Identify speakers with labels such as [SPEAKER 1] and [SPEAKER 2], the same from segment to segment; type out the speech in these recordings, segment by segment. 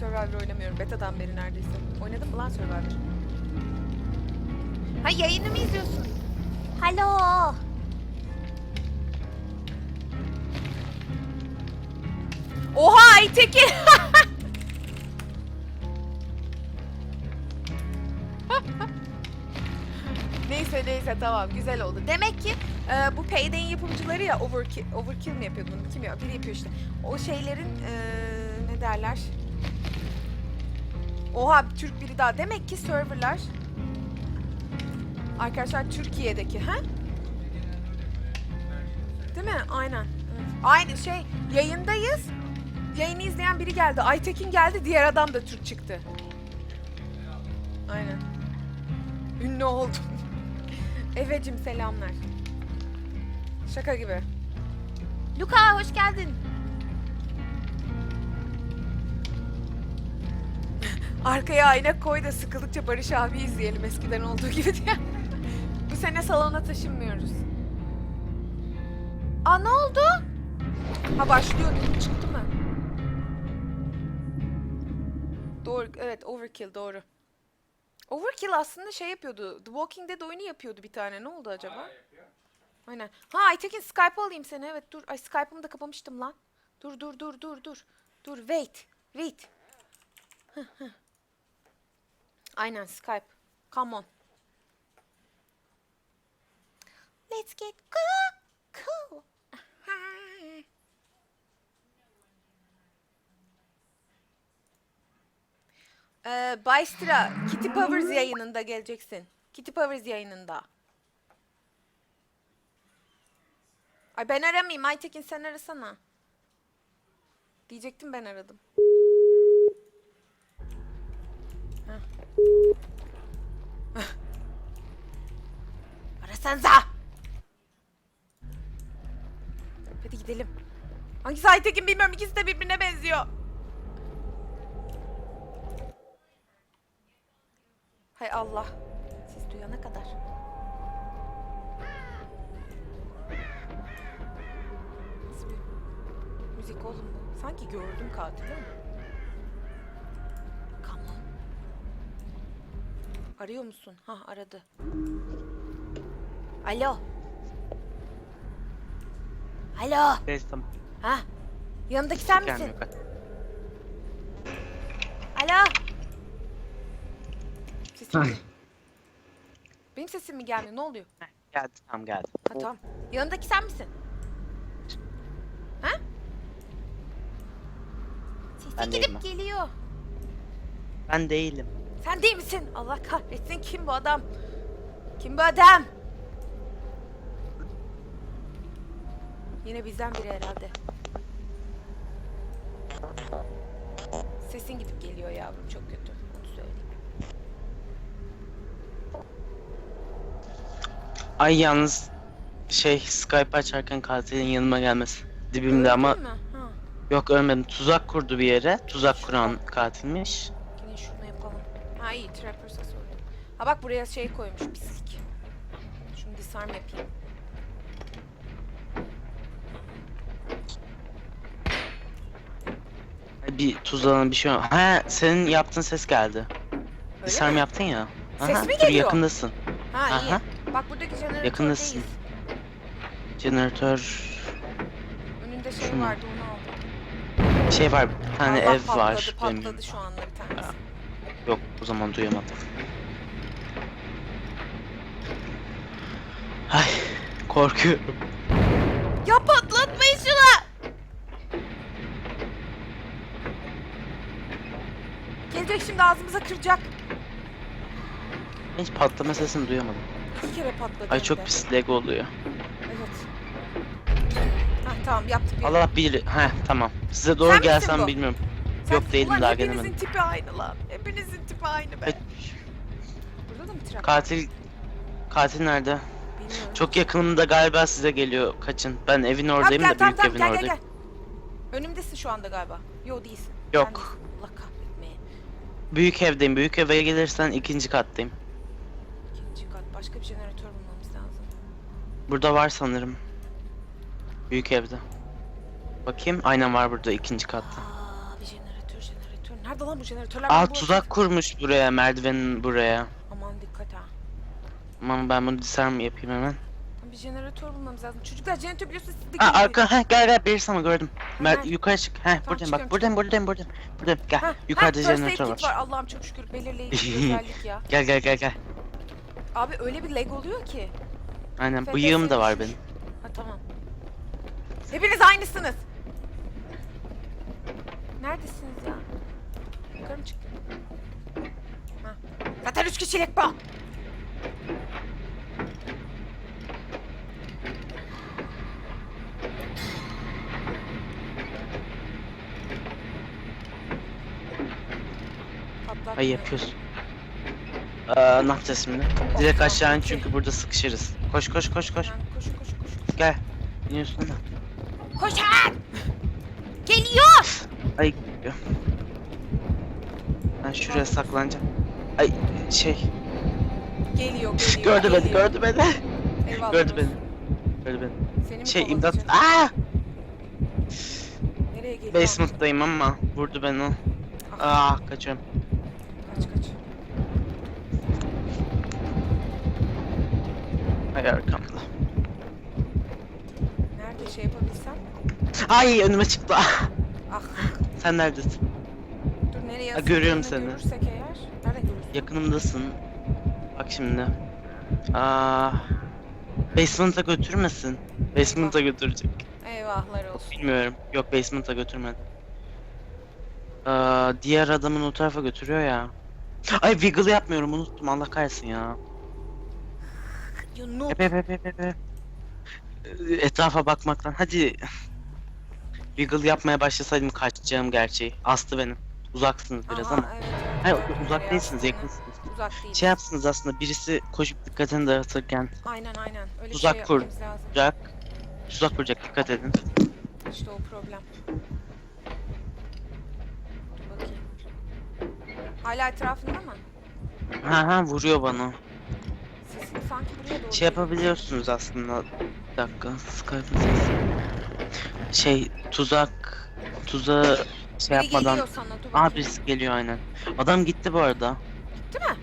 [SPEAKER 1] Survivor oynamıyorum. Beta'dan beri neredeyse. Oynadın mı lan Survivor? Ha yayını mı izliyorsun? Halo. Oha Aytekin. neyse neyse tamam güzel oldu. Demek ki e, bu Payday'in yapımcıları ya Overkill, Overkill mi yapıyordu bunu kim ya biri yapıyor işte. O şeylerin e, ne derler? Oha Türk biri daha. Demek ki serverlar Arkadaşlar Türkiye'deki ha? Değil mi? Aynen. Aynı şey yayındayız. Yayını izleyen biri geldi. Aytekin geldi. Diğer adam da Türk çıktı. Aynen. Ünlü oldum. Evecim selamlar. Şaka gibi. Luka hoş geldin. Arkaya ayna koy da sıkıldıkça Barış abi izleyelim eskiden olduğu gibi diye. Bu sene salona taşınmıyoruz. Aa ne oldu? Ha başlıyor çıktı mı? Doğru evet Overkill doğru. Overkill aslında şey yapıyordu. The Walking Dead oyunu yapıyordu bir tane. Ne oldu acaba? Aynen. Ha Aytekin Skype alayım seni. Evet dur. Ay Skype'ımı da kapamıştım lan. Dur dur dur dur dur. Dur wait. Wait. Aynen Skype. Come on. Let's get cool. Cool. Ee, Baystra, Kitty Powers yayınında geleceksin. Kitty Powers yayınında. Ay ben aramayayım. Aytekin sen arasana. Diyecektim ben aradım. Arasanıza! Hadi gidelim. Hangisi Aytekin bilmiyorum. İkisi de birbirine benziyor. Hay Allah. Siz duyana kadar. Bir müzik oğlum bu? Sanki gördüm katili ama. Arıyor musun? Ha aradı. Alo. Alo.
[SPEAKER 2] Neyse tamam.
[SPEAKER 1] Ha? Yanındaki sen misin?
[SPEAKER 2] Gelmiyor.
[SPEAKER 1] Alo. Sesim mi? Benim sesim mi gelmiyor? Ne oluyor?
[SPEAKER 2] Geldi tamam geldi.
[SPEAKER 1] Ha tamam. Yanındaki sen misin? Ha? Sesi
[SPEAKER 2] Ben
[SPEAKER 1] gidip geliyor.
[SPEAKER 2] Ben değilim.
[SPEAKER 1] Sen değil misin? Allah kahretsin. Kim bu adam? Kim bu adam? Yine bizden biri herhalde. Sesin gidip geliyor yavrum. Çok kötü. Onu söyleyeyim.
[SPEAKER 2] Ay yalnız şey Skype açarken katilin yanıma gelmesi. Dibimde ama
[SPEAKER 1] Öldün? Ha.
[SPEAKER 2] yok ölmedim. Tuzak kurdu bir yere. Tuzak kuran katilmiş.
[SPEAKER 1] Yine şunu yapalım. Ha iyi Trapper ses oldu. Ha bak buraya şey koymuş pislik. Şunu disarm yapayım.
[SPEAKER 2] Bir tuzağın bir şey var. Ha senin yaptığın ses geldi.
[SPEAKER 1] Öyle
[SPEAKER 2] sarm
[SPEAKER 1] mi?
[SPEAKER 2] yaptın ya.
[SPEAKER 1] Ses mi
[SPEAKER 2] dur,
[SPEAKER 1] geliyor?
[SPEAKER 2] yakındasın.
[SPEAKER 1] Ha iyi.
[SPEAKER 2] Aha.
[SPEAKER 1] Bak buradaki jeneratördeyiz.
[SPEAKER 2] Yakındasın. Jeneratör
[SPEAKER 1] Önünde şey
[SPEAKER 2] Şunu.
[SPEAKER 1] vardı onu aldım.
[SPEAKER 2] şey var. Bir tane
[SPEAKER 1] Allah
[SPEAKER 2] ev
[SPEAKER 1] patladı,
[SPEAKER 2] var.
[SPEAKER 1] Patladı
[SPEAKER 2] Benim-
[SPEAKER 1] şu anda bir tanesi.
[SPEAKER 2] Yok o zaman duyamadım. Ay korkuyorum.
[SPEAKER 1] Ya patlatmayın şunu! Gelecek şimdi ağzımıza kıracak.
[SPEAKER 2] Hiç patlama sesini duyamadım.
[SPEAKER 1] İki kere patladı.
[SPEAKER 2] Ay çok pis lag oluyor.
[SPEAKER 1] Evet. Hah tamam yaptık. bir.
[SPEAKER 2] Allah bilir. Heh tamam. Size doğru
[SPEAKER 1] Sen misin
[SPEAKER 2] gelsem
[SPEAKER 1] bu?
[SPEAKER 2] bilmiyorum.
[SPEAKER 1] Sen-
[SPEAKER 2] yok değilim,
[SPEAKER 1] Ulan
[SPEAKER 2] daha
[SPEAKER 1] hepinizin
[SPEAKER 2] gelemedim.
[SPEAKER 1] tipi aynı lan. Hepinizin tipi aynı be. Burada da mı trap?
[SPEAKER 2] Katil katil nerede?
[SPEAKER 1] Bilmiyorum.
[SPEAKER 2] Çok yakınımda galiba size geliyor. Kaçın. Ben evin
[SPEAKER 1] Tamam,
[SPEAKER 2] oradayım
[SPEAKER 1] gel,
[SPEAKER 2] da
[SPEAKER 1] tamam,
[SPEAKER 2] büyük
[SPEAKER 1] tamam,
[SPEAKER 2] evin
[SPEAKER 1] gel, gel,
[SPEAKER 2] oradayım.
[SPEAKER 1] gel. Önümdesin şu anda galiba. Yo değilsin.
[SPEAKER 2] Yok.
[SPEAKER 1] Sen değilsin. Allah kahretmeye.
[SPEAKER 2] Büyük evdeyim. Büyük eve gelirsen ikinci kattayım.
[SPEAKER 1] İkinci kat. Başka bir jeneratör bulmamız lazım.
[SPEAKER 2] Burada var sanırım. Büyük evde. Bakayım. Aynen var burada ikinci katta.
[SPEAKER 1] Aa, bir jeneratör, jeneratör Nerede lan bu jeneratörler?
[SPEAKER 2] Aa
[SPEAKER 1] Ben bu-
[SPEAKER 2] tuzak kurmuş buraya merdivenin buraya.
[SPEAKER 1] Aman dikkat ha.
[SPEAKER 2] Aman ben bunu disarm yapayım hemen.
[SPEAKER 1] Bir jeneratör bulmamız lazım. Çocuklar jeneratör biliyorsunuz siz de
[SPEAKER 2] Aa
[SPEAKER 1] gelin.
[SPEAKER 2] arka heh gel gel bir sana gördüm. Mer yukarı çık. Heh
[SPEAKER 1] çıkıyorum,
[SPEAKER 2] bak buradayım buradayım buradayım. Buradayım gel.
[SPEAKER 1] Ha,
[SPEAKER 2] Yukarıda
[SPEAKER 1] first aid
[SPEAKER 2] jeneratör
[SPEAKER 1] kit
[SPEAKER 2] var.
[SPEAKER 1] var. Allah'ım çok şükür belirleyici bir özellik ya.
[SPEAKER 2] Gel gel gel gel.
[SPEAKER 1] Abi öyle bir lag oluyor ki.
[SPEAKER 2] Aynen
[SPEAKER 1] FPS
[SPEAKER 2] bıyığım da var
[SPEAKER 1] düşmüş.
[SPEAKER 2] benim.
[SPEAKER 1] Ha tamam. Hepiniz aynısınız. Neredesiniz ya? Yukarı mı çıktın? Ha. Zaten üç kişilik bu.
[SPEAKER 2] Ay yapıyoruz. Aa, ne yapacağız şimdi? Direkt aşağı in çünkü burada sıkışırız. Koş koş koş koş.
[SPEAKER 1] Ha, Koşun koşun koşun.
[SPEAKER 2] Gel. İniyorsun ama.
[SPEAKER 1] Koşun! Geliyor!
[SPEAKER 2] Ay. Ben şuraya saklanacağım. Ay şey.
[SPEAKER 1] Geliyor geliyor.
[SPEAKER 2] Gördü beni
[SPEAKER 1] geliyor.
[SPEAKER 2] gördü beni.
[SPEAKER 1] Eyvallah
[SPEAKER 2] gördü beni. Gördü beni.
[SPEAKER 1] Seni mi
[SPEAKER 2] Şey imdat.
[SPEAKER 1] kovalayacak?
[SPEAKER 2] Aa!
[SPEAKER 1] Nereye geliyor?
[SPEAKER 2] Basement'tayım ama vurdu beni.
[SPEAKER 1] Ah,
[SPEAKER 2] Aa kaçıyorum. Ay arkamda.
[SPEAKER 1] Nerede şey yapabilsem?
[SPEAKER 2] Ay önüme çıktı.
[SPEAKER 1] Ah
[SPEAKER 2] Sen neredesin?
[SPEAKER 1] dur nereye
[SPEAKER 2] Ha, görüyorum
[SPEAKER 1] asıldığını
[SPEAKER 2] seni.
[SPEAKER 1] Görürsek eğer. Nereden görürsün?
[SPEAKER 2] Yakınımdasın. Bak şimdi. Aa. Basement'a götürmesin. Basement'a götürecek.
[SPEAKER 1] Eyvahlar olsun.
[SPEAKER 2] Bilmiyorum. Yok basement'a götürmedi. Aa, diğer adamın o tarafa götürüyor ya. Ay wiggle yapmıyorum unuttum Allah kahretsin ya.
[SPEAKER 1] You noob.
[SPEAKER 2] Hep hep hep hep hep. hep. Ee, Etrafa bakmaktan hadi. Wiggle yapmaya başlasaydım kaçacağım gerçeği. Astı benim. Uzaksınız biraz
[SPEAKER 1] Aha,
[SPEAKER 2] ama.
[SPEAKER 1] evet,
[SPEAKER 2] Hayır uzak
[SPEAKER 1] nereye
[SPEAKER 2] değilsiniz
[SPEAKER 1] astığını.
[SPEAKER 2] yakınsınız.
[SPEAKER 1] Uzak değil.
[SPEAKER 2] Şey yapsınız aslında birisi koşup dikkatini dağıtırken
[SPEAKER 1] Aynen aynen. Öyle
[SPEAKER 2] Tuzak
[SPEAKER 1] bir şey
[SPEAKER 2] kur.
[SPEAKER 1] yapmamız lazım.
[SPEAKER 2] Jack tuzak kuracak dikkat edin.
[SPEAKER 1] İşte o problem. Dur bakayım. Hala etrafında mı?
[SPEAKER 2] Ha ha vuruyor bana.
[SPEAKER 1] Sesin sanki buraya doğru
[SPEAKER 2] Şey yapabiliyorsunuz aslında. Bir dakika. Skype'ın sesi. Şey tuzak tuzağı şey
[SPEAKER 1] Biri
[SPEAKER 2] yapmadan.
[SPEAKER 1] geliyor sana dur
[SPEAKER 2] Aa
[SPEAKER 1] bakayım.
[SPEAKER 2] birisi geliyor aynen. Adam gitti bu arada.
[SPEAKER 1] Gitti mi?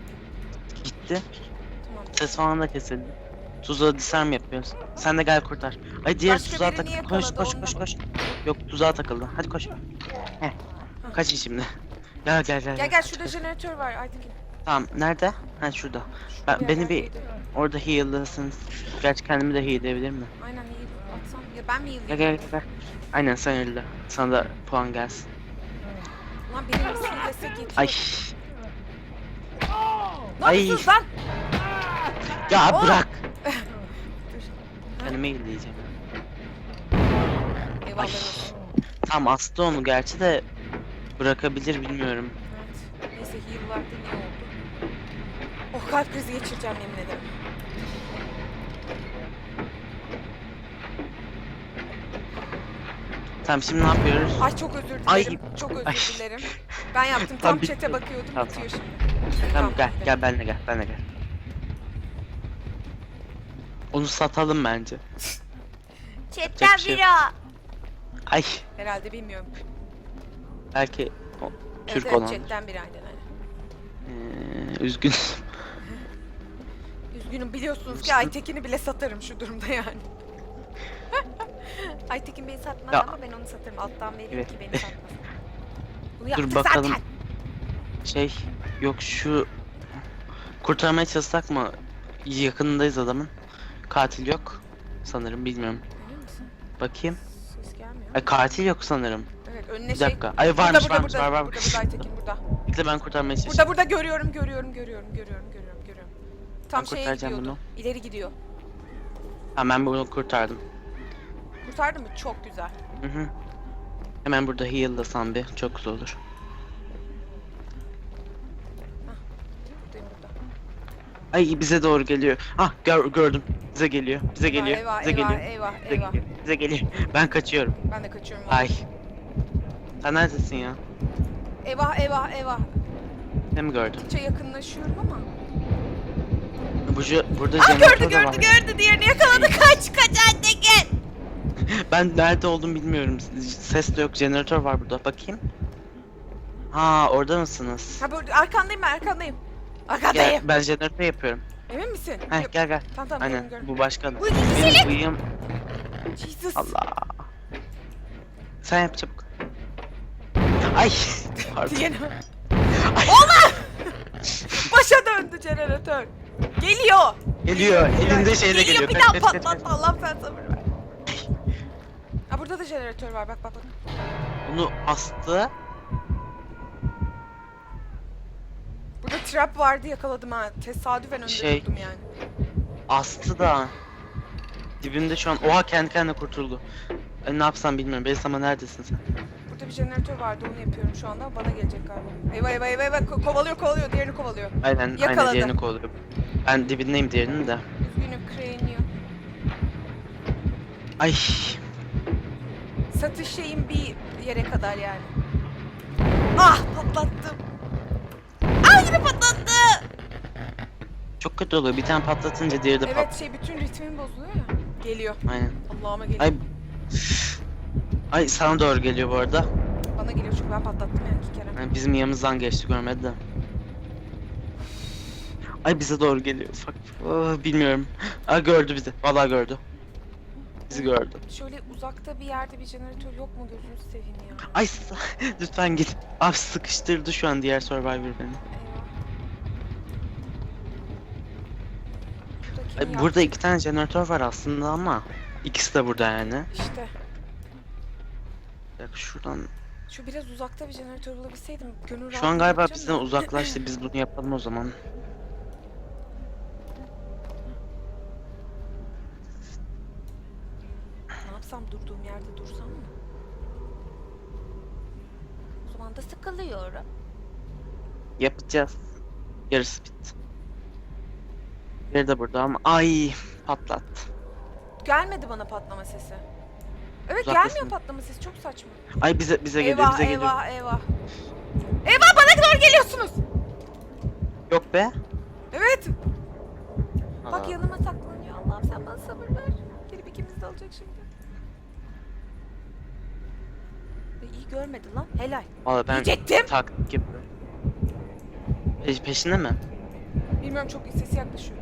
[SPEAKER 2] Gitti.
[SPEAKER 1] Tamam.
[SPEAKER 2] Ses falan da kesildi. Tuzağı disarm yapıyoruz. Sen de gel kurtar. Ay diğer
[SPEAKER 1] Başka
[SPEAKER 2] tuzağa
[SPEAKER 1] birini
[SPEAKER 2] tak. Koş
[SPEAKER 1] yakaladı,
[SPEAKER 2] koş koş koş. Yok tuzağa takıldı. Hadi koş. Heh. Kaçın şimdi. Gel gel gel.
[SPEAKER 1] Gel gel şurada jeneratör var Aytekin.
[SPEAKER 2] Tamam nerede? Ha şurada. Ben, beni bir orada heal'lasınız. Gerçi kendimi de heal'leyebilir mi?
[SPEAKER 1] Aynen iyi atsam. Ya ben mi
[SPEAKER 2] Gel gel. Aynen sen öyle. Sana da puan gelsin.
[SPEAKER 1] Lan birini sinirlesek yetiyor.
[SPEAKER 2] Ay.
[SPEAKER 1] Ne
[SPEAKER 2] ay.
[SPEAKER 1] yapıyorsunuz lan?
[SPEAKER 2] Ya
[SPEAKER 1] Oh!
[SPEAKER 2] bırak.
[SPEAKER 1] Dur.
[SPEAKER 2] Kendime heal'leyeceğim.
[SPEAKER 1] Eyvallah
[SPEAKER 2] Ay.
[SPEAKER 1] olsun.
[SPEAKER 2] Tam astı onu gerçi de bırakabilir bilmiyorum.
[SPEAKER 1] Evet. Neyse iyi oldu. Oh kalp krizi geçireceğim yemin ederim.
[SPEAKER 2] Tamam şimdi ne yapıyoruz?
[SPEAKER 1] Ay çok özür dilerim.
[SPEAKER 2] Ay.
[SPEAKER 1] Çok özür
[SPEAKER 2] Ay.
[SPEAKER 1] dilerim. Ben yaptım. Tam chat'e
[SPEAKER 2] bitti.
[SPEAKER 1] bakıyordum.
[SPEAKER 2] Tamam,
[SPEAKER 1] Bitiyor şimdi.
[SPEAKER 2] Tamam gel
[SPEAKER 1] gidelim.
[SPEAKER 2] gel benle gel benle gel. Onu satalım bence.
[SPEAKER 1] Chat'ten
[SPEAKER 2] bir şey
[SPEAKER 1] biri o.
[SPEAKER 2] Ay
[SPEAKER 1] Herhalde bilmiyorum.
[SPEAKER 2] belki o, Türk
[SPEAKER 1] evet,
[SPEAKER 2] olan.
[SPEAKER 1] evet, chatten biri aynen aynen.
[SPEAKER 2] Ee, üzgün.
[SPEAKER 1] Üzgünüm biliyorsunuz ki. Aytekin'i bile satarım şu durumda yani. Aytekin beni satmaz
[SPEAKER 2] Ya.
[SPEAKER 1] ama ben onu satarım. Alttan vereyim
[SPEAKER 2] Evet.
[SPEAKER 1] ki beni satmasın. Bunu
[SPEAKER 2] Dur bakalım.
[SPEAKER 1] zaten.
[SPEAKER 2] Şey yok şu kurtarmaya çalışsak mı? Yakınındayız adamın. Katil yok. Sanırım bilmiyorum. Bakayım.
[SPEAKER 1] Ses gelmiyor.
[SPEAKER 2] Ay katil yok sanırım.
[SPEAKER 1] Evet önüne
[SPEAKER 2] Bir
[SPEAKER 1] şey...
[SPEAKER 2] dakika. Ay
[SPEAKER 1] Burada
[SPEAKER 2] varmış
[SPEAKER 1] burada
[SPEAKER 2] varmış
[SPEAKER 1] burada.
[SPEAKER 2] var
[SPEAKER 1] Burada
[SPEAKER 2] varmış.
[SPEAKER 1] burada Aytekin burada.
[SPEAKER 2] Bekle ben kurtarmaya çalışayım.
[SPEAKER 1] Burada burada görüyorum görüyorum görüyorum görüyorum görüyorum. Tam şeye
[SPEAKER 2] kurtaracağım
[SPEAKER 1] gidiyordu. İleri gidiyor.
[SPEAKER 2] Ha ben bunu kurtardım.
[SPEAKER 1] Kurtardı mı? Çok güzel.
[SPEAKER 2] Hı hı. Hemen burada heal'lasam bir çok güzel olur.
[SPEAKER 1] Buradayım burada.
[SPEAKER 2] Ay bize doğru geliyor. Ah gör, gördüm. Bize geliyor. Bize
[SPEAKER 1] Eyvah,
[SPEAKER 2] geliyor.
[SPEAKER 1] eyvah,
[SPEAKER 2] bize
[SPEAKER 1] eyvah,
[SPEAKER 2] geliyor.
[SPEAKER 1] eyvah,
[SPEAKER 2] bize
[SPEAKER 1] eyvah.
[SPEAKER 2] geliyor. Bize geliyor. Ben kaçıyorum.
[SPEAKER 1] Ben de kaçıyorum.
[SPEAKER 2] Ay. Sen neredesin ya?
[SPEAKER 1] Eyvah eyvah eyvah.
[SPEAKER 2] Ne mi gördün?
[SPEAKER 1] Gittikçe yakınlaşıyorum ama.
[SPEAKER 2] Bu burada
[SPEAKER 1] Aa
[SPEAKER 2] jeneratör
[SPEAKER 1] gördü
[SPEAKER 2] de var.
[SPEAKER 1] gördü gördü diğerini yakaladı kaç kaç Aytekin.
[SPEAKER 2] Ben nerede olduğumu bilmiyorum. Ses de yok. Jeneratör var burada. Bakayım. Ha orada mısınız?
[SPEAKER 1] Ha böyle arkandayım ben arkandayım.
[SPEAKER 2] Gel,
[SPEAKER 1] Arkandayım.
[SPEAKER 2] ben jeneratör yapıyorum.
[SPEAKER 1] Emin misin?
[SPEAKER 2] Heh gel gel.
[SPEAKER 1] Tamam tamam
[SPEAKER 2] Aynen
[SPEAKER 1] gördüm,
[SPEAKER 2] bu başkan.
[SPEAKER 1] Bu
[SPEAKER 2] Benim bıyığım
[SPEAKER 1] Jesus.
[SPEAKER 2] Allah. Sen yap çabuk. Ay. Pardon.
[SPEAKER 1] Diyelim. Olma! Başa döndü jeneratör. Geliyor.
[SPEAKER 2] Geliyor. Elinde şeyle
[SPEAKER 1] Geliyor
[SPEAKER 2] geliyor.
[SPEAKER 1] bir daha patlatma Allah sen sabır ver. Ha burada da jeneratör var bak bak bak.
[SPEAKER 2] Bunu astı.
[SPEAKER 1] Burada trap vardı yakaladım ha. Tesadüfen önde
[SPEAKER 2] Şey-
[SPEAKER 1] durdum yani.
[SPEAKER 2] Astı da. Dibimde şu an. Oha kendi kendine kurtuldu. E, ne yapsam bilmiyorum. Belis ama neredesin sen?
[SPEAKER 1] Burada bir jeneratör vardı onu yapıyorum şu anda. Bana gelecek galiba. Eyvah eyvah eyvah eyvah Ko- kovalıyor kovalıyor diğerini kovalıyor.
[SPEAKER 2] Aynen, aynen
[SPEAKER 1] Yakaladı.
[SPEAKER 2] diğerini kovalıyor. Ben dibindeyim diğerinin de.
[SPEAKER 1] Üzgünüm cranium.
[SPEAKER 2] Ay.
[SPEAKER 1] Satış şeyim bir yere kadar yani. Ah patlattım. Ah yine patlattı.
[SPEAKER 2] Çok kötü oluyor. Bir tane patlatınca diğeri de pat.
[SPEAKER 1] Evet şey bütün ritmim bozuluyor ya. Geliyor.
[SPEAKER 2] Aynen.
[SPEAKER 1] Allah'ıma geliyor.
[SPEAKER 2] Ay. Ay sana doğru geliyor bu arada.
[SPEAKER 1] Bana geliyor çünkü ben patlattım yani iki kere.
[SPEAKER 2] Yani bizim yanımızdan geçti görmedi de. Ay bize doğru geliyor ufak. Ah, bilmiyorum. Ay gördü bizi. Vallahi gördü. Bizi gördü.
[SPEAKER 1] Şöyle uzakta bir yerde bir jeneratör yok mu gözünü seveyim ya.
[SPEAKER 2] Ay lütfen git. Abi sıkıştırdı şu an diğer Survivor beni. Ay, burada iki tane jeneratör var aslında ama ikisi de burada yani.
[SPEAKER 1] İşte.
[SPEAKER 2] Dakika şuradan.
[SPEAKER 1] Şu biraz uzakta bir jeneratör bulabilseydim gönül
[SPEAKER 2] Şu an galiba
[SPEAKER 1] yapacağım
[SPEAKER 2] bizden
[SPEAKER 1] da.
[SPEAKER 2] uzaklaştı. Biz bunu yapalım o zaman.
[SPEAKER 1] Ne yapsam durduğum yerde dursam mı? O zaman da sıkılıyorum.
[SPEAKER 2] Yapacağız. Yarısı bitti. Biri de burada ama ay patlattı.
[SPEAKER 1] Gelmedi bana patlama sesi. Evet gelmiyor patlama sesi çok saçma.
[SPEAKER 2] Ay bize bize geliyor
[SPEAKER 1] eyvah
[SPEAKER 2] bize geliyor.
[SPEAKER 1] eyvah eyvah. Eyvah bana doğru geliyorsunuz.
[SPEAKER 2] Yok be.
[SPEAKER 1] Evet.
[SPEAKER 2] Aa,
[SPEAKER 1] Bak yanıma saklanıyor. Allah'ım sen bana sabır ver. Gelip ikimiz de alacak şimdi. Ve iyi görmedi lan. Helal.
[SPEAKER 2] Valla ben
[SPEAKER 1] Diyecektim.
[SPEAKER 2] taktik gibi. Peş, peşinde mi?
[SPEAKER 1] Bilmiyorum çok sesi yaklaşıyor.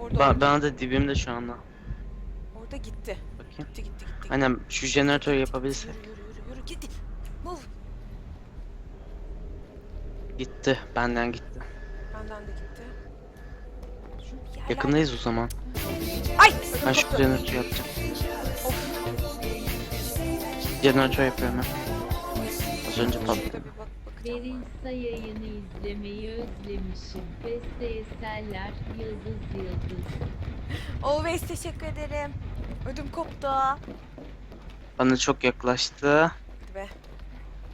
[SPEAKER 1] Orada
[SPEAKER 2] Ba
[SPEAKER 1] orada.
[SPEAKER 2] bana da dibimde şu anda.
[SPEAKER 1] Orada gitti.
[SPEAKER 2] Bakayım.
[SPEAKER 1] Gitti gitti gitti.
[SPEAKER 2] Aynen şu jeneratörü yapabilirsek.
[SPEAKER 1] Yürü yürü yürü yürü gitti. Move.
[SPEAKER 2] Gitti. Benden gitti.
[SPEAKER 1] Benden de gitti. Şu bir yerler-
[SPEAKER 2] Yakındayız o zaman.
[SPEAKER 1] Ay!
[SPEAKER 2] Ben şu
[SPEAKER 1] Koptu.
[SPEAKER 2] jeneratörü yapacağım.
[SPEAKER 1] Of.
[SPEAKER 2] Jeneratör yapıyorum ben. Az önce
[SPEAKER 1] Şurada
[SPEAKER 2] patladı.
[SPEAKER 1] bir bak bakacağım.
[SPEAKER 3] Berinsa yayını izlemeyi özlemişim. Beste eserler yıldız yıldız.
[SPEAKER 1] Always teşekkür ederim. Ödüm koptu.
[SPEAKER 2] Bana çok yaklaştı.
[SPEAKER 1] Hadi be.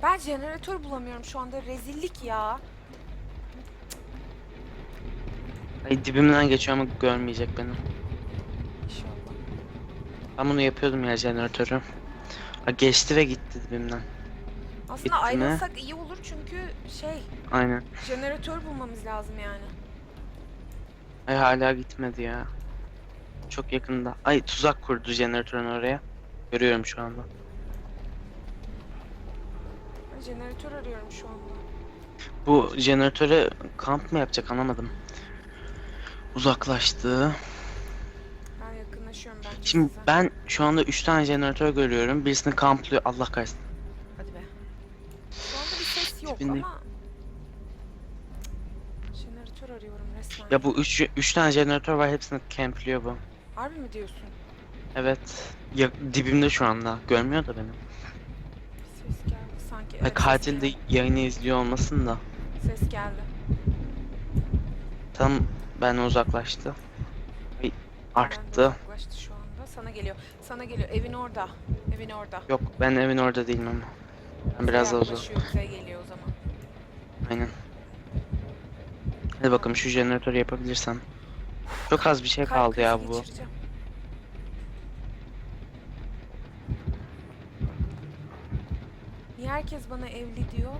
[SPEAKER 1] Ben jeneratör bulamıyorum şu anda. Rezillik ya.
[SPEAKER 2] Ay dibimden geçiyor ama görmeyecek beni.
[SPEAKER 1] İnşallah.
[SPEAKER 2] Ben bunu yapıyordum ya jeneratörü. Ha geçti ve gitti dibimden.
[SPEAKER 1] Aslında
[SPEAKER 2] Gitti mi?
[SPEAKER 1] ayrılsak iyi olur çünkü şey
[SPEAKER 2] Aynen.
[SPEAKER 1] jeneratör bulmamız lazım yani.
[SPEAKER 2] Ay hala gitmedi ya. Çok yakında. Ay tuzak kurdu jeneratörün oraya. Görüyorum şu anda.
[SPEAKER 1] Ben jeneratör arıyorum şu anda.
[SPEAKER 2] Bu jeneratöre kamp mı yapacak anlamadım. Uzaklaştı.
[SPEAKER 1] Ben yakınlaşıyorum bence
[SPEAKER 2] Şimdi
[SPEAKER 1] size.
[SPEAKER 2] ben şu anda 3 tane jeneratör görüyorum. Birisini kamplıyor. Allah kahretsin.
[SPEAKER 1] Hadi be. Şu anda bir ses yok
[SPEAKER 2] Tipinde-
[SPEAKER 1] ama... Jeneratör arıyorum resmen.
[SPEAKER 2] Ya bu 3 3 tane jeneratör var. Hepsini campliyor bu.
[SPEAKER 1] Harbi mi diyorsun?
[SPEAKER 2] Evet. Ya, dibimde şu anda. Görmüyor da beni.
[SPEAKER 1] Ses geldi sanki. Evet, ses
[SPEAKER 2] katil de
[SPEAKER 1] geldi.
[SPEAKER 2] yayını izliyor olmasın da.
[SPEAKER 1] Ses geldi.
[SPEAKER 2] Tam ben uzaklaştı. Ay,
[SPEAKER 1] Benden
[SPEAKER 2] arttı.
[SPEAKER 1] uzaklaştı şu anda. Sana geliyor. Sana geliyor. Evin orada. Evin orada.
[SPEAKER 2] Yok ben evin orada değilim ama. Ben biraz daha uzak.
[SPEAKER 1] Yaklaşıyor, bize geliyor o zaman.
[SPEAKER 2] Aynen. Hadi bakalım şu jeneratörü yapabilirsem. Çok az bir şey
[SPEAKER 1] Kalp
[SPEAKER 2] kaldı ya bu.
[SPEAKER 1] geçireceğim. Niye herkes bana evli diyor?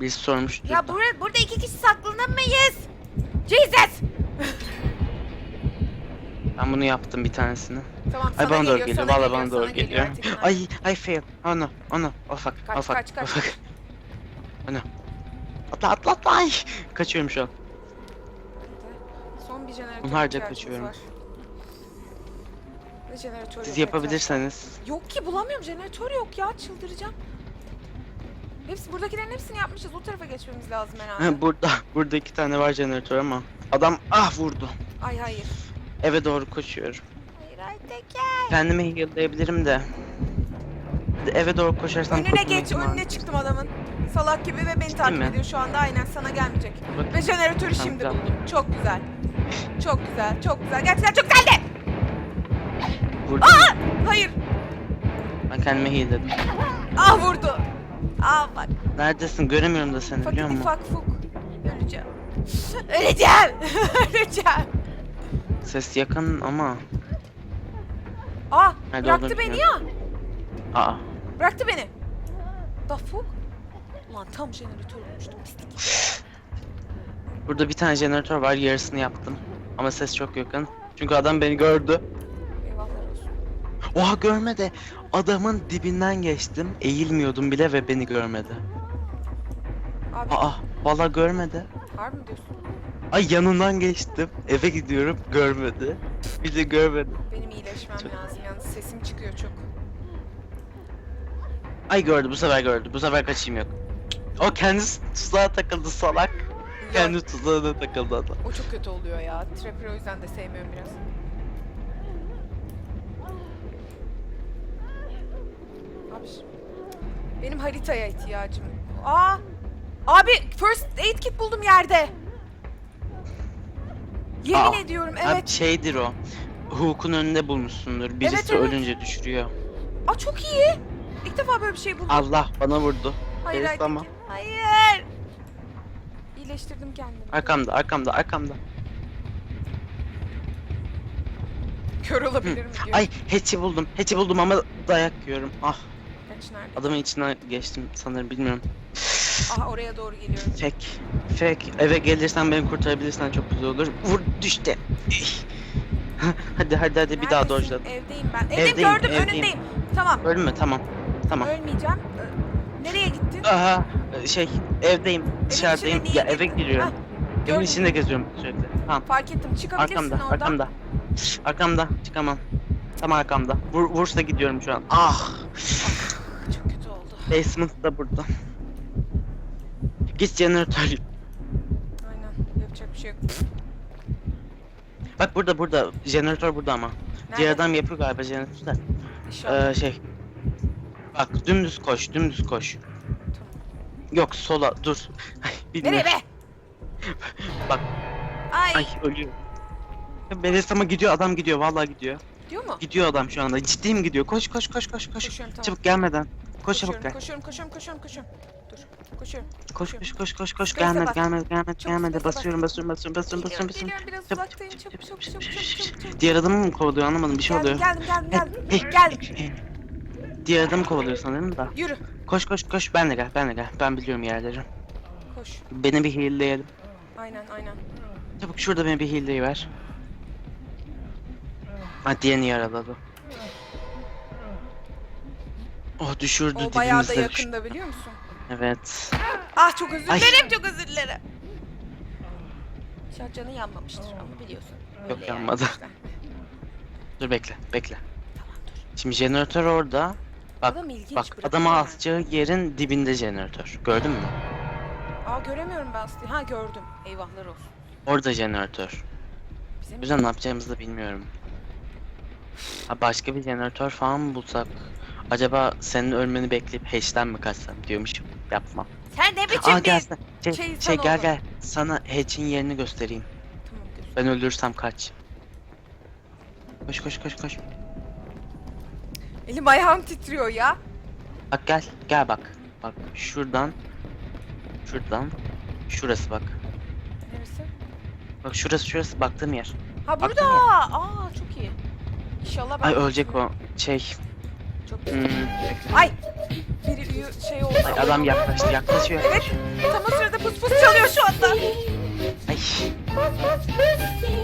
[SPEAKER 2] Birisi sormuştu.
[SPEAKER 1] Ya burada, burada iki kişi saklanamayız. Jesus!
[SPEAKER 2] Ben bunu yaptım bir tanesini.
[SPEAKER 1] Tamam sana
[SPEAKER 2] Ay bana doğru
[SPEAKER 1] geliyor, sana
[SPEAKER 2] Valla bana doğru
[SPEAKER 1] sana
[SPEAKER 2] geliyor.
[SPEAKER 1] Abi.
[SPEAKER 2] Ay ay fail. Oh no. Oh no. Oh fuck.
[SPEAKER 1] Kaç,
[SPEAKER 2] oh fuck.
[SPEAKER 1] kaç, kaç.
[SPEAKER 2] Oh fuck. Hani. Atla atla atla. Ay. Kaçıyorum şu an.
[SPEAKER 1] Bir jeneratör
[SPEAKER 2] Bunlarca
[SPEAKER 1] ihtiyacımız
[SPEAKER 2] kaçıyorum.
[SPEAKER 1] var. Ve jeneratör
[SPEAKER 2] Siz
[SPEAKER 1] yok
[SPEAKER 2] yapabilirseniz.
[SPEAKER 1] etrafta. Yok ki bulamıyorum jeneratör yok ya çıldıracağım. Hepsi buradakilerin hepsini yapmışız. O tarafa geçmemiz lazım herhalde.
[SPEAKER 2] burada burada iki tane var jeneratör ama adam ah vurdu.
[SPEAKER 1] Ay hayır.
[SPEAKER 2] Eve doğru koşuyorum.
[SPEAKER 1] Hayır Aytekin.
[SPEAKER 2] Kendimi heal'layabilirim de. Eve doğru koşarsam
[SPEAKER 1] Önüne
[SPEAKER 2] kurtulma
[SPEAKER 1] geç,
[SPEAKER 2] ihtimali-
[SPEAKER 1] önüne çıktım adamın. Salak gibi ve beni takip
[SPEAKER 2] mi?
[SPEAKER 1] ediyor şu anda aynen sana gelmeyecek.
[SPEAKER 2] Bak-
[SPEAKER 1] Ve jeneratörü
[SPEAKER 2] Tamam,
[SPEAKER 1] şimdi
[SPEAKER 2] tamam.
[SPEAKER 1] buldum. Çok güzel. Çok güzel, çok güzel. Gerçekten çok güzeldi.
[SPEAKER 2] Vurdum.
[SPEAKER 1] Hayır.
[SPEAKER 2] Ben kendimi heal'ladım.
[SPEAKER 1] Ah vurdu. Ah bak.
[SPEAKER 2] Neredesin? Göremiyorum da seni biliyor
[SPEAKER 1] Fakir
[SPEAKER 2] musun?
[SPEAKER 1] ufak fuk. Öleceğim. Öleceğim. Öleceğim.
[SPEAKER 2] Ses yakın ama.
[SPEAKER 1] Aa
[SPEAKER 2] Nerede
[SPEAKER 1] bıraktı
[SPEAKER 2] olduğunu
[SPEAKER 1] beni ya.
[SPEAKER 2] Aa.
[SPEAKER 1] Bıraktı beni. Da fuk. Ulan tam jeneratör bulmuştum pislik.
[SPEAKER 2] Burada bir tane jeneratör var. Yarısını yaptım. Ama ses çok yakın. Çünkü adam beni gördü.
[SPEAKER 1] Olsun.
[SPEAKER 2] Oha görmedi. Adamın dibinden geçtim. Eğilmiyordum bile ve beni görmedi.
[SPEAKER 1] Abi
[SPEAKER 2] Aa, valla görmedi.
[SPEAKER 1] harbi mi diyorsun?
[SPEAKER 2] Ay yanından geçtim. Eve gidiyorum, görmedi. Bir de görmedi.
[SPEAKER 1] Benim iyileşmem
[SPEAKER 2] Çok-
[SPEAKER 1] lazım yalnız sesim çıkıyor çok.
[SPEAKER 2] Ay gördü, bu sefer gördü. Bu sefer kaçayım yok. O kendisi tuzağa takıldı salak. Kendi tuzağına takıldı adam.
[SPEAKER 1] O çok kötü oluyor ya. Trapper o yüzden de sevmiyorum biraz. Abi benim haritaya ihtiyacım. Aa! Abi first aid kit buldum yerde. Yemin
[SPEAKER 2] Aa,
[SPEAKER 1] ediyorum
[SPEAKER 2] Abi
[SPEAKER 1] evet.
[SPEAKER 2] şeydir o. Hook'un önünde bulmuşsundur. Birisi
[SPEAKER 1] evet.
[SPEAKER 2] ölünce düşürüyor.
[SPEAKER 1] Aa çok iyi. İlk defa böyle bir şey buldum.
[SPEAKER 2] Allah bana vurdu.
[SPEAKER 1] Hayır
[SPEAKER 2] evet,
[SPEAKER 1] hayır.
[SPEAKER 2] tamam.
[SPEAKER 1] Hayır. İyileştirdim kendimi.
[SPEAKER 2] Arkamda, arkamda, arkamda.
[SPEAKER 1] Kör olabilir mi diyor.
[SPEAKER 2] Ay, hatch'i buldum. Hatch'i buldum ama dayak yiyorum. Ah,
[SPEAKER 1] Kaç nerede?
[SPEAKER 2] adamın içinden geçtim sanırım bilmiyorum.
[SPEAKER 1] Aha oraya doğru geliyorum.
[SPEAKER 2] Fake. Fake. Eve gelirsen beni kurtarabilirsen çok güzel olur. Vur düştü. İh. hadi hadi hadi bir daha
[SPEAKER 1] Neredesin?
[SPEAKER 2] dojladım.
[SPEAKER 1] Evdeyim ben. Evdeyim,
[SPEAKER 2] Evdeyim,
[SPEAKER 1] gördüm
[SPEAKER 2] evdeyim.
[SPEAKER 1] önündeyim. Tamam.
[SPEAKER 2] Ölme tamam. Tamam.
[SPEAKER 1] Ölmeyeceğim. Ö- Nereye gittin?
[SPEAKER 2] Aha şey evdeyim dışarıdayım
[SPEAKER 1] içine
[SPEAKER 2] ya eve giriyorum.
[SPEAKER 1] Hah,
[SPEAKER 2] Evin
[SPEAKER 1] gördüm.
[SPEAKER 2] içinde geziyorum sürekli. Tamam.
[SPEAKER 1] Fark ettim. Çıkabilirsin
[SPEAKER 2] Arkamda
[SPEAKER 1] oradan.
[SPEAKER 2] arkamda. Arkamda çıkamam. Tam arkamda. Vur, vursa gidiyorum şu an. Ah.
[SPEAKER 1] Çok kötü oldu.
[SPEAKER 2] Basement da burada. Git jeneratör.
[SPEAKER 1] Aynen. Yapacak bir şey yok.
[SPEAKER 2] Bak burada burada. Jeneratör burada ama.
[SPEAKER 1] Nerede?
[SPEAKER 2] Diğer adam yapıyor galiba jeneratörü de.
[SPEAKER 1] İnşallah.
[SPEAKER 2] Ee, şey. Bak dümdüz koş, dümdüz koş. Yok sola dur. Bilmiyorum.
[SPEAKER 1] Nereye be?
[SPEAKER 2] Bak.
[SPEAKER 1] Ay.
[SPEAKER 2] Ay ölüyor. Melis ama gidiyor adam gidiyor vallahi gidiyor.
[SPEAKER 1] Diyor mu?
[SPEAKER 2] Gidiyor adam şu anda. Ciddiyim gidiyor. Koş koş koş koş koş.
[SPEAKER 1] Koşuyorum tamam.
[SPEAKER 2] Çabuk gelmeden. Koş çabuk gel.
[SPEAKER 1] koşuyorum, koşuyorum, koşuyorum, koşuyorum. Dur. Koşuyorum.
[SPEAKER 2] Koş koş koş koş koş. Gelmedi gelmedi gelmedi gelmedi. Basıyorum basıyorum basıyorum basıyorum basıyorum basıyorum.
[SPEAKER 1] geliyorum. Biraz uzaktayım.
[SPEAKER 2] çabuk,
[SPEAKER 1] Çabuk, çabuk,
[SPEAKER 2] çabuk,
[SPEAKER 1] çabuk.
[SPEAKER 2] Diğer adamı mı kovalıyor anlamadım bir şey oluyor.
[SPEAKER 1] geldim, geldim, geldim. Geldim.
[SPEAKER 2] Diğer adamı kovalıyor sanırım da.
[SPEAKER 1] Yürü.
[SPEAKER 2] Koş koş koş ben de gel ben de gel. Ben biliyorum yerleri.
[SPEAKER 1] Koş.
[SPEAKER 2] Beni bir heal'leyelim.
[SPEAKER 1] Aynen, aynen.
[SPEAKER 2] Çabuk şurada beni bir heal'leyiver. Ha diğerini yaraladı. Oh düşürdü
[SPEAKER 1] O bayağı da
[SPEAKER 2] dibimizde düştü.
[SPEAKER 1] yakında biliyor musun?
[SPEAKER 2] Evet.
[SPEAKER 1] Ah çok özür
[SPEAKER 2] Ay.
[SPEAKER 1] dilerim, çok özür dilerim. İnşallah canı yanmamıştır ama biliyorsun.
[SPEAKER 2] Yok,
[SPEAKER 1] öyle
[SPEAKER 2] yanmadı.
[SPEAKER 1] işte.
[SPEAKER 2] Dur bekle bekle.
[SPEAKER 1] Tamam dur.
[SPEAKER 2] Şimdi jeneratör orada. Bak
[SPEAKER 1] Adam ilginç
[SPEAKER 2] bak
[SPEAKER 1] bırakıyor
[SPEAKER 2] adamı
[SPEAKER 1] yani.
[SPEAKER 2] asacağı yerin dibinde jeneratör. Gördün mü?
[SPEAKER 1] Aa göremiyorum ben Aslı'yı. Ha gördüm. Eyvahlar olsun.
[SPEAKER 2] Orada jeneratör.
[SPEAKER 1] Bize
[SPEAKER 2] O
[SPEAKER 1] mi?
[SPEAKER 2] yüzden ne yapacağımızı da bilmiyorum. Ha başka bir jeneratör falan mı bulsak? Acaba senin ölmeni bekleyip hatch'ten mi kaçsam diyormuşum. Yapma.
[SPEAKER 1] Sen ne biçim
[SPEAKER 2] Aa
[SPEAKER 1] bir...
[SPEAKER 2] gel sen. Şey,
[SPEAKER 1] şey
[SPEAKER 2] şey, gel gel. Sana hatch'in yerini göstereyim.
[SPEAKER 1] Tamam.
[SPEAKER 2] Ben ölürsem kaç. Koş koş koş koş.
[SPEAKER 1] Elim ayağım titriyor ya.
[SPEAKER 2] Bak gel. Gel bak. Bak şuradan. Şuradan. Şurası bak.
[SPEAKER 1] Neresi?
[SPEAKER 2] Bak şurası şurası baktığım yer.
[SPEAKER 1] Ha burada. Aa çok iyi. İnşallah ben...
[SPEAKER 2] Ay ölecek o. Şey.
[SPEAKER 1] Çok
[SPEAKER 2] Hmm,
[SPEAKER 1] Ay. Biri şey oldu.
[SPEAKER 2] ay adam yaklaştı yaklaşıyor.
[SPEAKER 1] Evet. Tam o sırada pus pus çalıyor şu anda.
[SPEAKER 2] Ay.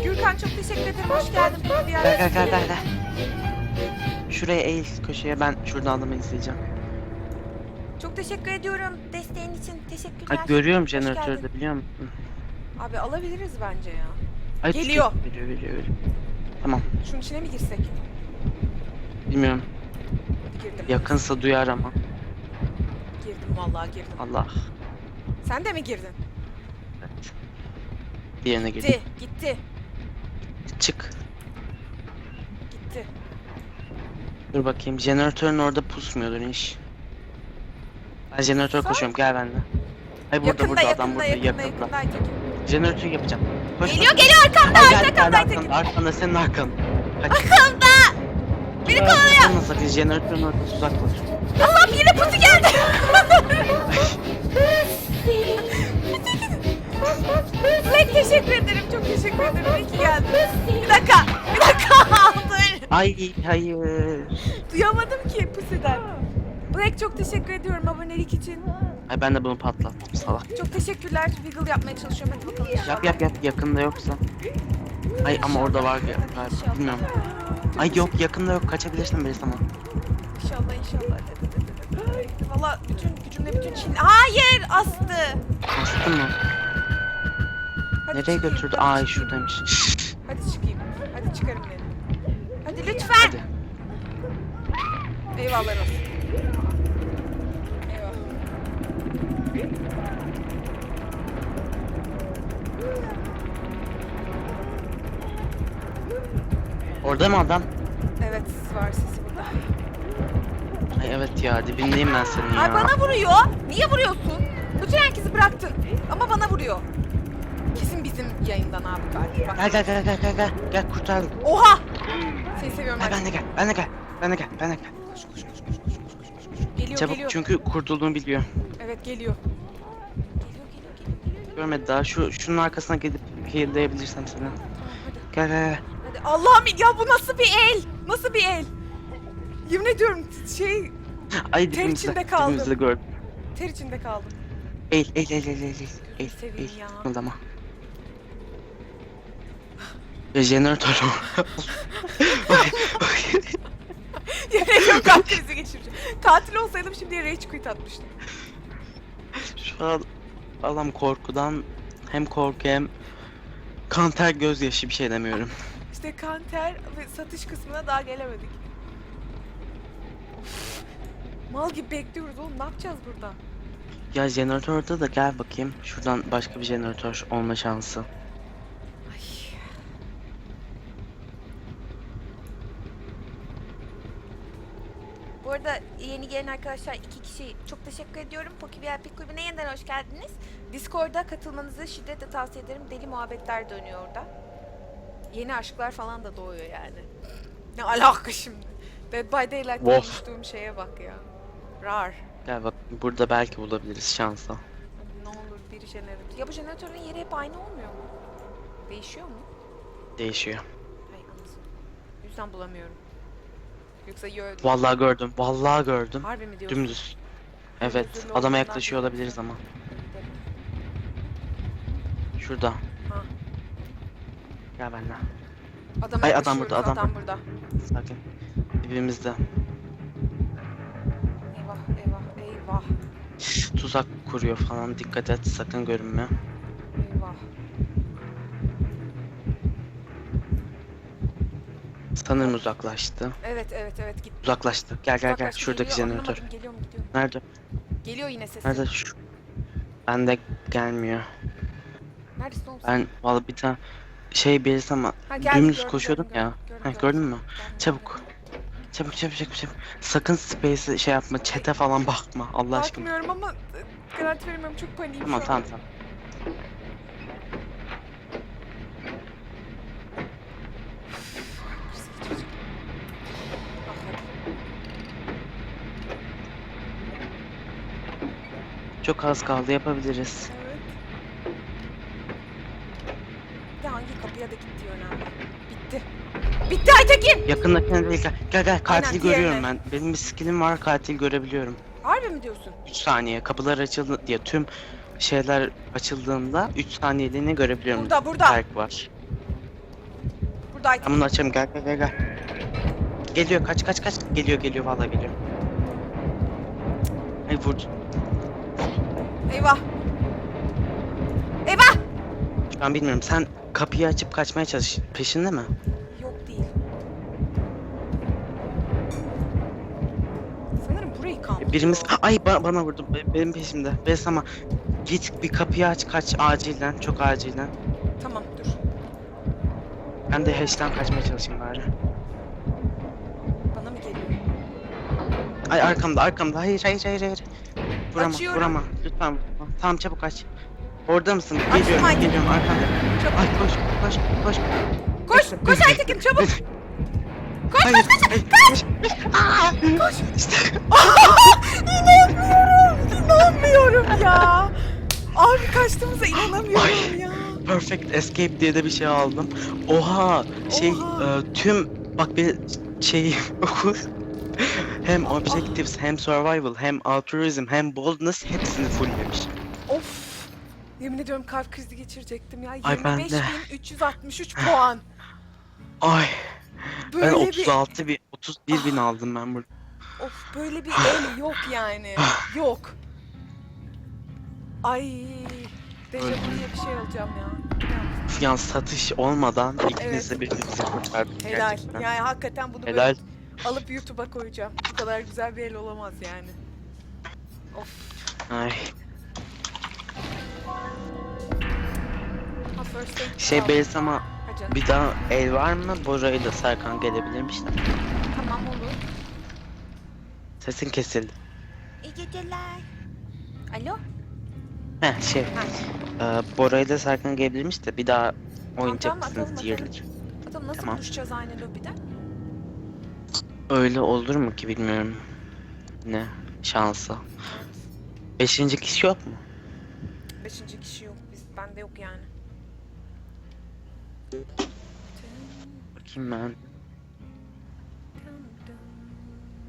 [SPEAKER 1] Gürkan çok teşekkür ederim. Hoş geldin.
[SPEAKER 2] Gel gel gel gel gel. Şuraya eğil köşeye ben şuradan adamı izleyeceğim.
[SPEAKER 1] Çok teşekkür ediyorum desteğin için. Teşekkürler.
[SPEAKER 2] Ay görüyorum
[SPEAKER 1] Hoş geldin.
[SPEAKER 2] jeneratörde biliyor musun?
[SPEAKER 1] Abi alabiliriz bence ya.
[SPEAKER 2] Ay,
[SPEAKER 1] Geliyor.
[SPEAKER 2] Geliyor geliyor geliyor. Tamam
[SPEAKER 1] Şunun içine mi girsek?
[SPEAKER 2] bilmiyorum.
[SPEAKER 1] Girdim.
[SPEAKER 2] Yakınsa duyar ama.
[SPEAKER 1] Girdim vallahi girdim.
[SPEAKER 2] Allah.
[SPEAKER 1] Sen de mi girdin?
[SPEAKER 2] Diğerine gir.
[SPEAKER 1] Gitti. Gitti.
[SPEAKER 2] Çık.
[SPEAKER 1] Gitti.
[SPEAKER 2] Dur bakayım. Jeneratörün orada pusmuyordur iş. Ben jeneratör
[SPEAKER 1] Sağ-
[SPEAKER 2] koşuyorum gel benimle. Ay burada
[SPEAKER 1] yakında
[SPEAKER 2] burada
[SPEAKER 1] yakında
[SPEAKER 2] adam burada
[SPEAKER 1] yakında
[SPEAKER 2] yakında. Jeneratör yapacağım. Koş,
[SPEAKER 1] Geliyor
[SPEAKER 2] koş.
[SPEAKER 1] geliyor arkamda arkamda Aytekin.
[SPEAKER 2] arkanda, arkanda senin arkan.
[SPEAKER 1] Arkamda. Beni
[SPEAKER 2] kovalıyor. Sakın jeneratörün orada tuzak var.
[SPEAKER 1] Allah'ım yine pusu geldi.
[SPEAKER 2] Ay hayır.
[SPEAKER 1] Duyamadım ki pusiden. Black çok teşekkür ediyorum abonelik için.
[SPEAKER 2] Ay ben de bunu patlattım salak.
[SPEAKER 1] Çok teşekkürler. Wiggle yapmaya çalışıyorum. Hadi bakalım.
[SPEAKER 2] Yap yap yap yakında yoksa. Ay ama orada var ya.
[SPEAKER 1] İnşallah.
[SPEAKER 2] Bilmiyorum. Ay yok yakında yok kaçabilirsin birisi ama.
[SPEAKER 1] İnşallah inşallah. Valla bütün gücümle bütün Çin... Hayır astı.
[SPEAKER 2] Bastın mı?
[SPEAKER 1] Hadi
[SPEAKER 2] Nereye
[SPEAKER 1] çıkayım,
[SPEAKER 2] götürdü?
[SPEAKER 1] hadi
[SPEAKER 2] Ay
[SPEAKER 1] çıkayım.
[SPEAKER 2] şuradaymış.
[SPEAKER 1] Hadi çıkayım. Hadi çıkarım beni. Hadi lütfen.
[SPEAKER 2] Hadi.
[SPEAKER 1] Eyvallah olsun. Eyvah.
[SPEAKER 2] Orada mı adam?
[SPEAKER 1] Evet var sesi burada.
[SPEAKER 2] Ay evet ya dibindeyim ben senin ya.
[SPEAKER 1] Ay bana vuruyor. Niye vuruyorsun? Bütün herkesi bıraktın. Ama bana vuruyor. Kesin bizim yayından abi galiba.
[SPEAKER 2] Gel gel gel gel gel gel gel kurtardım.
[SPEAKER 1] Oha! Seni seviyorum Ha,
[SPEAKER 2] ben de gel, ben de gel, ben de gel, ben de gel.
[SPEAKER 1] Koş koş koş koş koş koş koş koş. Geliyor
[SPEAKER 2] Çabuk
[SPEAKER 1] geliyor.
[SPEAKER 2] çünkü kurtulduğunu biliyor.
[SPEAKER 1] Evet geliyor. Geliyor geliyor geliyor geliyor.
[SPEAKER 2] Görmedi daha. Şu şunun arkasına gidip heal'layabilirsem seni. Gel gel gel.
[SPEAKER 1] Hadi. Allah'ım ya bu nasıl bir el? Nasıl bir el? Yemin ediyorum şey
[SPEAKER 2] Ay dibimizde.
[SPEAKER 1] içinde kaldım.
[SPEAKER 2] Dibimizde gördüm.
[SPEAKER 1] ter içinde kaldım.
[SPEAKER 2] El el el el el el.
[SPEAKER 1] Gözünü
[SPEAKER 2] El el.
[SPEAKER 1] ya.
[SPEAKER 2] Kımıldama. Ya jeneratör Ay, ay.
[SPEAKER 1] Yemin ediyorum kalp krizi geçireceğim. Katil olsaydım şimdi rage quit atmıştım.
[SPEAKER 2] Şu an adam korkudan hem korku hem kan ter gözyaşı bir şey demiyorum.
[SPEAKER 1] İşte kanter ve satış kısmına daha gelemedik. Of. Mal gibi bekliyoruz oğlum ne yapacağız burada?
[SPEAKER 2] Ya jeneratörde de gel bakayım. Şuradan başka bir jeneratör olma şansı.
[SPEAKER 1] Ay. Bu arada yeni gelen arkadaşlar iki kişi çok teşekkür ediyorum. Poki VIP kulübüne yeniden hoş geldiniz. Discord'a katılmanızı şiddetle tavsiye ederim. Deli muhabbetler dönüyor orada. Yeni aşklar falan da doğuyor yani. Ne alaka şimdi? Dead by Daylight'ta konuştuğum şeye bak ya. Rar.
[SPEAKER 2] Gel bak burada belki bulabiliriz şansa.
[SPEAKER 1] Ne olur bir jeneratör. Ya bu jeneratörün yeri hep aynı olmuyor mu? Değişiyor mu?
[SPEAKER 2] Değişiyor.
[SPEAKER 1] Hay anasını. O yüzden bulamıyorum. Yoksa yo
[SPEAKER 2] Vallahi gördüm. Vallahi gördüm.
[SPEAKER 1] Harbi mi diyorsun?
[SPEAKER 2] Dümdüz. Evet.
[SPEAKER 1] Özürlü
[SPEAKER 2] Adama yaklaşıyor olabiliriz ama. Şurada.
[SPEAKER 1] Ha.
[SPEAKER 2] Gel benimle.
[SPEAKER 1] Adama
[SPEAKER 2] Ay, adam burada, adam
[SPEAKER 1] adam burada.
[SPEAKER 2] Sakin. Dibimizde.
[SPEAKER 1] Eyvah eyvah eyvah
[SPEAKER 2] Tuzak kuruyor falan. Dikkat et. Sakın görünme. Sanırım uzaklaştı.
[SPEAKER 1] Evet evet evet gitti.
[SPEAKER 2] Uzaklaştı. Gel gel gel. Şuradaki
[SPEAKER 1] geliyor,
[SPEAKER 2] jeneratör.
[SPEAKER 1] anlamadım, Geliyor mu gidiyor mu?
[SPEAKER 2] Nerede?
[SPEAKER 1] Geliyor yine sesi.
[SPEAKER 2] Nerede şu? Bende gelmiyor.
[SPEAKER 1] Neredesin oğlum? sen?
[SPEAKER 2] Ben vallahi bir tane şey birisi ama
[SPEAKER 1] Ha, geldi,
[SPEAKER 2] dümdüz
[SPEAKER 1] gördüm,
[SPEAKER 2] koşuyordum
[SPEAKER 1] gördüm,
[SPEAKER 2] ya.
[SPEAKER 1] gördüm,
[SPEAKER 2] Ha,
[SPEAKER 1] gördüm.
[SPEAKER 2] gördün mü?
[SPEAKER 1] Geldim,
[SPEAKER 2] Çabuk.
[SPEAKER 1] geldim.
[SPEAKER 2] Çabuk çabuk çabuk çabuk. Sakın space'e şey yapma. Çete falan bakma. Allah aşkına.
[SPEAKER 1] Bakmıyorum ama e, garanti veremiyorum çok paniğim
[SPEAKER 2] Tamam
[SPEAKER 1] şu
[SPEAKER 2] tamam
[SPEAKER 1] an.
[SPEAKER 2] tamam. Çok az kaldı yapabiliriz.
[SPEAKER 1] Bir de hangi kapıya da gittiği önemli. Bitti. Bitti Aytekin!
[SPEAKER 2] Yakındakine değil gel. Gel gel katil
[SPEAKER 1] diğerine.
[SPEAKER 2] görüyorum ben. Benim bir skillim var katil görebiliyorum.
[SPEAKER 1] Harbi mi diyorsun?
[SPEAKER 2] 3 saniye kapılar açıldı diye tüm şeyler açıldığında 3 saniyeliğine görebiliyorum.
[SPEAKER 1] Burada burada.
[SPEAKER 2] Fark var.
[SPEAKER 1] Burada
[SPEAKER 2] Ben
[SPEAKER 1] Aytekin.
[SPEAKER 2] bunu açayım gel gel gel gel. Geliyor kaç kaç kaç. Geliyor geliyor vallahi geliyor. Ay vur.
[SPEAKER 1] Eyvah. Eyvah.
[SPEAKER 2] Şu an bilmiyorum. Sen kapıyı açıp kaçmaya çalış. Peşinde mi?
[SPEAKER 1] Yok değil. Sanırım burayı kamplıyor.
[SPEAKER 2] Birimiz... Ay ba- bana vurdu. Be- benim peşimde. Bes ama git bir kapıyı aç kaç acilen. Çok acilen.
[SPEAKER 1] Tamam dur.
[SPEAKER 2] Ben de hash'ten kaçmaya çalışayım bari.
[SPEAKER 1] Bana mı geliyor?
[SPEAKER 2] Ay arkamda arkamda. Hayır hayır hayır hayır. Vurama
[SPEAKER 1] Açıyorum.
[SPEAKER 2] vurama. Vurma. Tamam çabuk aç. Orada mısın?
[SPEAKER 1] Açtım,
[SPEAKER 2] Geliyorum
[SPEAKER 1] haydi.
[SPEAKER 2] geliyorum arkanda.
[SPEAKER 1] Çabuk.
[SPEAKER 2] Ay koş koş koş.
[SPEAKER 1] Koş, koş Aytekin çabuk. Koş,
[SPEAKER 2] Hayır, hayır, koş. Aa!
[SPEAKER 1] Koş.
[SPEAKER 2] İşte.
[SPEAKER 1] İnanmıyorum. İnanmıyorum ya. Abi kaçtığımıza inanamıyorum ya.
[SPEAKER 2] Perfect Escape diye de bir şey aldım. Oha şey
[SPEAKER 1] Oha.
[SPEAKER 2] e, tüm bak bir şey hem objectives hem survival hem altruism hem boldness hepsini fulllemiş.
[SPEAKER 1] Of. Yemin ediyorum kalp krizi geçirecektim ya.
[SPEAKER 2] Ay ben de.
[SPEAKER 1] 25.363 puan.
[SPEAKER 2] Ay
[SPEAKER 1] Böyle
[SPEAKER 2] ben
[SPEAKER 1] bir
[SPEAKER 2] 36 bin 31 bin aldım ben burada.
[SPEAKER 1] of böyle bir el yok yani. yok. Ay. Dejavu diye bir şey alacağım ya.
[SPEAKER 2] Yani satış olmadan ikiniz
[SPEAKER 1] Evet.
[SPEAKER 2] de birbirinizi kurtardınız
[SPEAKER 1] Helal.
[SPEAKER 2] gerçekten.
[SPEAKER 1] Yani hakikaten bunu
[SPEAKER 2] Helal.
[SPEAKER 1] böyle alıp YouTube'a koyacağım. Bu kadar güzel bir el olamaz yani. Of.
[SPEAKER 2] Ay.
[SPEAKER 1] Ha, first aid
[SPEAKER 2] Şey
[SPEAKER 1] al.
[SPEAKER 2] Belsama
[SPEAKER 1] Ha canım.
[SPEAKER 2] bir daha el var mı? Bora'yı da Serkan gelebilirmiş de.
[SPEAKER 1] Tamam olur.
[SPEAKER 2] Sesin kesildi.
[SPEAKER 1] İyi geceler. Alo?
[SPEAKER 2] Heh şey.
[SPEAKER 1] Ha.
[SPEAKER 2] E, Bora'yı da Serkan gelebilirmiş de bir daha
[SPEAKER 1] tamam,
[SPEAKER 2] oynayacak
[SPEAKER 1] atalım,
[SPEAKER 2] mısınız
[SPEAKER 1] atalım.
[SPEAKER 2] diyelim.
[SPEAKER 1] Bakalım nasıl
[SPEAKER 2] Tamam.
[SPEAKER 1] buluşacağız aynı lobide?
[SPEAKER 2] Öyle olur mu ki bilmiyorum. Ne şansı. Beşinci kişi yok mu?
[SPEAKER 1] Beşinci kişi yok. Biz, bende yok yani.
[SPEAKER 2] Bakayım ben.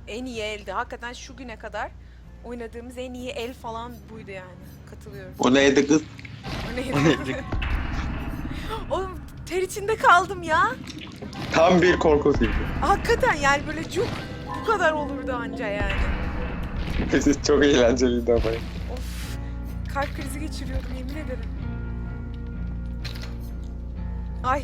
[SPEAKER 1] En iyi eldi. Hakikaten şu güne kadar oynadığımız en iyi el falan buydu yani. Katılıyorum.
[SPEAKER 4] O neydi kız?
[SPEAKER 1] O neydi?
[SPEAKER 2] O neydi?
[SPEAKER 1] Oğlum ter içinde kaldım ya.
[SPEAKER 4] Tam bir korku filmi.
[SPEAKER 1] Hakikaten yani böyle cuk bu kadar olurdu anca yani.
[SPEAKER 4] Çok eğlenceliydi ama.
[SPEAKER 1] Of kalp krizi geçiriyordum yemin ederim. Ay